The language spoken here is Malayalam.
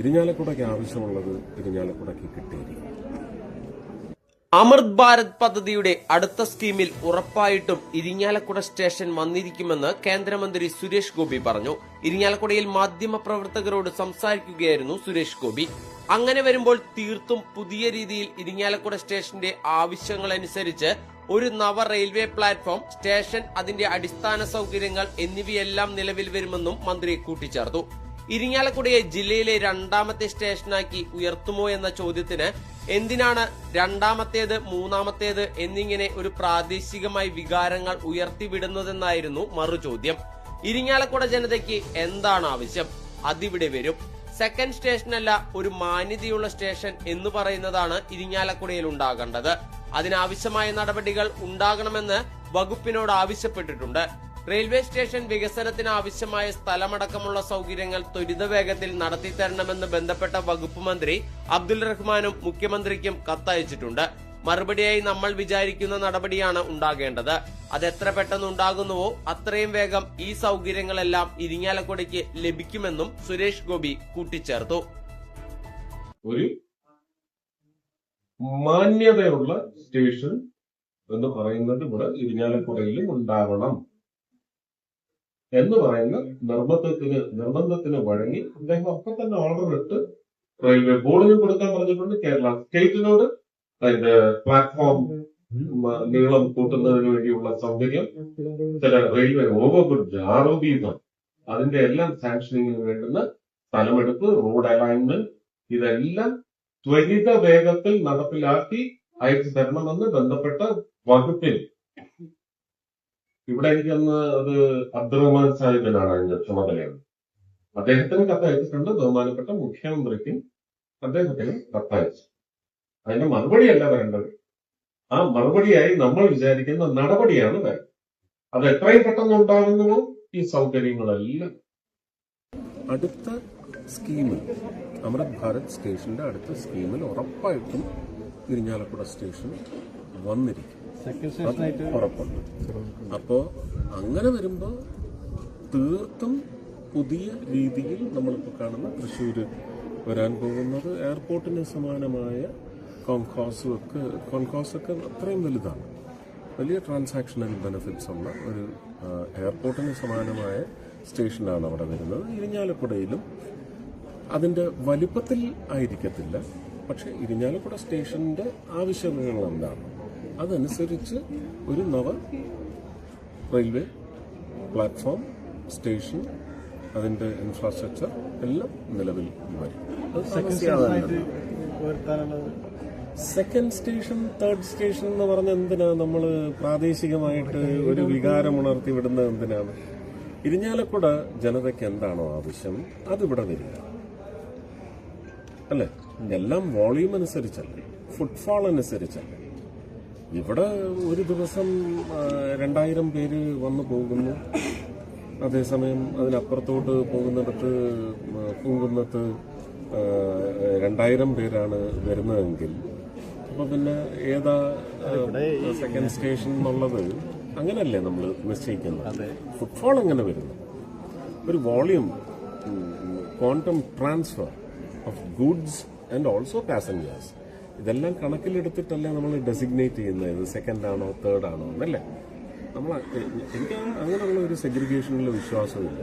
ഇരിഞ്ഞാലക്കുടയ്ക്ക് ആവശ്യമുള്ളത് ഇരിഞ്ഞാലക്കുടയ്ക്ക് കിട്ടിയിരിക്കും അമൃത് ഭാരത് പദ്ധതിയുടെ അടുത്ത സ്കീമിൽ ഉറപ്പായിട്ടും ഇരിഞ്ഞാലക്കുട സ്റ്റേഷൻ വന്നിരിക്കുമെന്ന് കേന്ദ്രമന്ത്രി സുരേഷ് ഗോപി പറഞ്ഞു. ഇരിങ്ങാലക്കുടയിൽ മാധ്യമപ്രവർത്തകരോട് സംസാരിക്കുകയായിരുന്നു സുരേഷ് ഗോപി. അങ്ങനെ വരുമ്പോൾ തീർത്തും പുതിയ രീതിയിൽ ഇരിഞ്ഞാലക്കുട സ്റ്റേഷന്റെ ആവശ്യങ്ങളനുസരിച്ച് ഒരു നവ റെയിൽവേ പ്ലാറ്റ്ഫോം സ്റ്റേഷൻ അതിന്റെ അടിസ്ഥാന സൗകര്യങ്ങൾ എന്നിവയെല്ലാം നിലവിൽ വരുമെന്നും മന്ത്രി കൂട്ടിച്ചേർത്തു. ഇരിങ്ങാലക്കുടയെ ജില്ലയിലെ രണ്ടാമത്തെ സ്റ്റേഷനാക്കി ഉയർത്തുമോ എന്ന ചോദ്യത്തിന് എന്തിനാണ് രണ്ടാമത്തേത് മൂന്നാമത്തേത് എന്നിങ്ങനെ ഒരു പ്രാദേശികമായി വികാരങ്ങൾ ഉയർത്തിവിടുന്നതെന്നായിരുന്നു മറുചോദ്യം. ഇരിങ്ങാലക്കുട ജനതയ്ക്ക് എന്താണ് ആവശ്യം? അതിവിടെ വരും. സെക്കൻഡ് സ്റ്റേഷനല്ല ഒരു മാന്യതയുള്ള സ്റ്റേഷൻ എന്ന് പറയുന്നതാണ് ഇരിങ്ങാലക്കുടയിൽ ഉണ്ടാകേണ്ടത്. അതിനാവശ്യമായ നടപടികൾ ഉണ്ടാകണമെന്ന് വകുപ്പിനോട് ആവശ്യപ്പെട്ടിട്ടുണ്ട്. റെയിൽവേ സ്റ്റേഷൻ വികസനത്തിന് ആവശ്യമായ സ്ഥലമടക്കമുള്ള സൗകര്യങ്ങൾ ത്വരിതവേഗത്തിൽ നടത്തിത്തരണമെന്ന് ബന്ധപ്പെട്ട വകുപ്പ് മന്ത്രി അബ്ദുൽ റഹ്മാനും മുഖ്യമന്ത്രിക്കും കത്തയച്ചിട്ടുണ്ട്. മറുപടിയായി നമ്മൾ വിചാരിക്കുന്ന നടപടിയാണ് ഉണ്ടാകേണ്ടത്. അത് എത്ര പെട്ടെന്ന് ഉണ്ടാകുന്നുവോ അത്രയും വേഗം ഈ സൗകര്യങ്ങളെല്ലാം ഇരിങ്ങാലക്കുടയ്ക്ക് ലഭിക്കുമെന്നും സുരേഷ് ഗോപി കൂട്ടിച്ചേർത്തു. ഒരു മാന്യതയുള്ള സ്റ്റേഷൻ എന്ന് പറയുന്നത് ഇവിടെ ഇരിഞ്ഞാലക്കുടയിലും ഉണ്ടാവണം. എന്ന് പറയുന്ന നിർബന്ധത്തിന് നിർബന്ധത്തിന് വഴങ്ങി അദ്ദേഹം അപ്പൊ തന്നെ ഓർഡർ ഇട്ട് റെയിൽവേ ബോർഡിന് കൊടുക്കാൻ പറഞ്ഞിട്ടുണ്ട്. കേരള സ്റ്റേറ്റിനോട് അതിന്റെ പ്ലാറ്റ്ഫോം നീളം കൂട്ടുന്നതിന് വേണ്ടിയുള്ള സൗകര്യം. ചില railway overbridge R O Bs അതിന്റെ എല്ലാം സാങ്ഷനിങ്ങിന് വേണ്ടുന്ന സ്ഥലമെടുപ്പ് റോഡ് അലൈൻമെന്റ് ഇതെല്ലാം ത്വരിത വേഗത്തിൽ നടപ്പിലാക്കി അയച്ചു തരണമെന്ന് ബന്ധപ്പെട്ട വകുപ്പിൽ ഇവിടെ എനിക്കൊന്ന് അത് അബ്ദുറഹ്മാൻ സാഹിബിനാണ് അതിന്റെ ചുമതലയാണ്. അദ്ദേഹത്തിന് കത്തയച്ചിട്ടുണ്ട് ബഹുമാനപ്പെട്ട മുഖ്യമന്ത്രിക്കും അദ്ദേഹത്തിന് കത്തയച്ചു. അതിന്റെ മറുപടിയല്ല വരേണ്ടത്. ആ മറുപടിയായി നമ്മൾ വിചാരിക്കുന്ന നടപടിയാണ് വേണ്ടത് അത് എത്രയും പെട്ടെന്ന് ഉണ്ടാകുന്നുവോ ഈ സൗകര്യങ്ങളെല്ലാം. അടുത്ത സ്കീമിൽ അമൃത് ഭാരത് സ്റ്റേഷന്റെ അടുത്ത സ്കീമിൽ ഉറപ്പായിട്ടും ഇരിഞ്ഞാലക്കുട സ്റ്റേഷൻ വന്നിരിക്കും. ഉറപ്പുണ്ട്. അപ്പോ അങ്ങനെ വരുമ്പോ തീർത്തും പുതിയ രീതിയിൽ നമ്മളിപ്പോൾ കാണുന്ന തൃശ്ശൂര് വരാൻ പോകുന്നത് എയർപോർട്ടിന് സമാനമായ കോൺകോസും ഒക്കെ കോൺകോസൊക്കെ അത്രയും വലുതാണ്. വലിയ ട്രാൻസാക്ഷണൽ ബെനിഫിറ്റ്സ് ഉള്ള ഒരു എയർപോർട്ടിന് സമാനമായ സ്റ്റേഷനാണ് അവിടെ വരുന്നത്. ഇരിഞ്ഞാലക്കുടയിലും അതിന്റെ വലിപ്പത്തിൽ ആയിരിക്കത്തില്ല. പക്ഷേ ഇരിഞ്ഞാലക്കുട സ്റ്റേഷന്റെ ആവശ്യകതകൾ എന്താണ്? അതനുസരിച്ച് ഒരു നവ റെയിൽവേ പ്ലാറ്റ്ഫോം സ്റ്റേഷൻ അതിന്റെ ഇൻഫ്രാസ്ട്രക്ചർ എല്ലാം നിലവിൽ വരും. സെക്കൻഡ് സ്റ്റേഷൻ തേർഡ് സ്റ്റേഷൻ എന്ന് പറഞ്ഞ എന്തിനാ നമ്മൾ പ്രാദേശികമായിട്ട് ഒരു വികാരം ഉണർത്തി വിടുന്നത് എന്തിനാണ്? ഇരിഞ്ഞാലക്കുട ജനതയ്ക്ക് എന്താണോ ആവശ്യം അതിവിടെ വരിക. അല്ലേ? എല്ലാം വോളിയൂം അനുസരിച്ചല്ലേ? ഫുട്ഫോൾ അനുസരിച്ചല്ലേ? ഇവിടെ ഒരു ദിവസം രണ്ടായിരം പേര് വന്നു പോകുന്നു. അതേസമയം അതിനപ്പുറത്തോട്ട് പോകുന്നിടത്ത് പൂങ്കുന്നത്ത് രണ്ടായിരം പേരാണ് വരുന്നതെങ്കിൽ. അപ്പൊ പിന്നെ ഏതാ സെക്കൻഡ് സ്റ്റേഷൻ എന്നുള്ളത് അങ്ങനല്ലേ നമ്മൾ നിശ്ചയിക്കുന്നത്? ഫുട്ബോൾ എങ്ങനെ വരുന്നു? ഒരു volume quantum transfer of goods and also passengers ഇതെല്ലാം കണക്കിലെടുത്തിട്ടല്ലേ നമ്മൾ ഡെസിഗ്നേറ്റ് ചെയ്യുന്നത്? സെക്കൻഡ് ആണോ തേർഡ് ആണോ എന്നല്ലേ? നമ്മൾ എനിക്ക് അങ്ങനെയുള്ള ഒരു സെഗ്രിഗേഷനിൽ വിശ്വാസമില്ല.